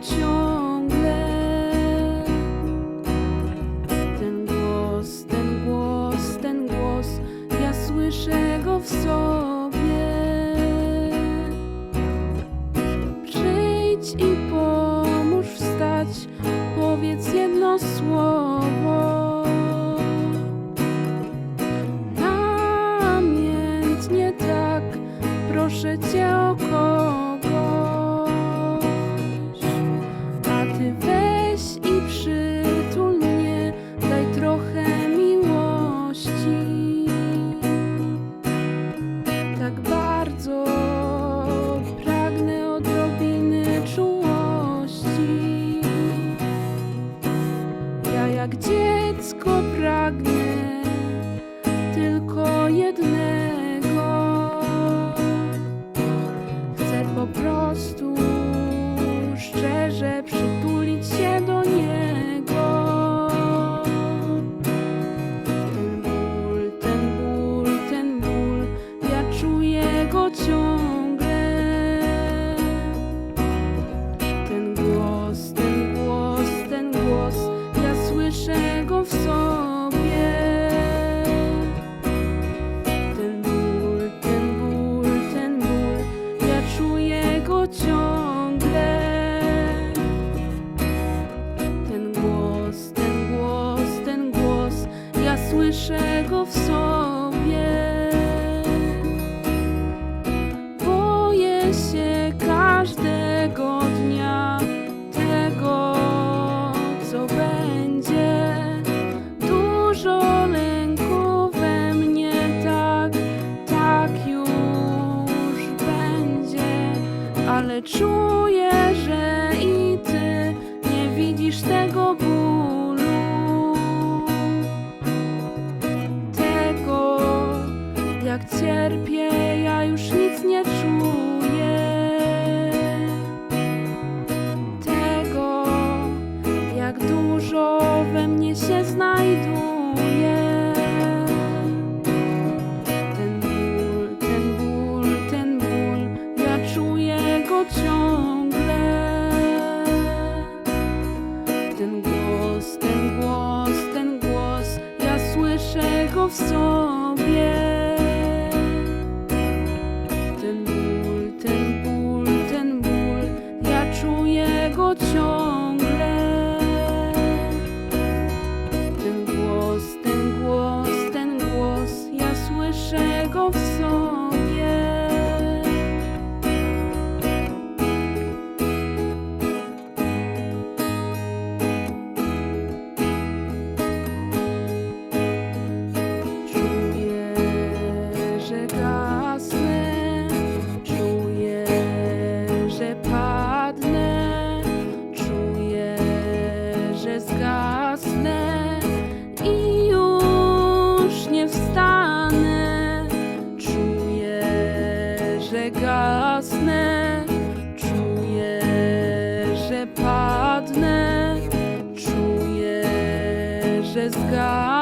ciągle. Ten głos, ten głos, ten głos Ja słyszę go w sobie. Przyjdź i pomóż wstać Powiedz jedno słowo. Namiętnie tak Proszę Cię o kogoś pierwszego w sobie. Boję się każdego dnia tego, co będzie. Dużo lęku we mnie, tak, tak już będzie, ale czuję. w sobie. Ten ból, ten ból, ten ból Ja czuję go ciągle. is gone.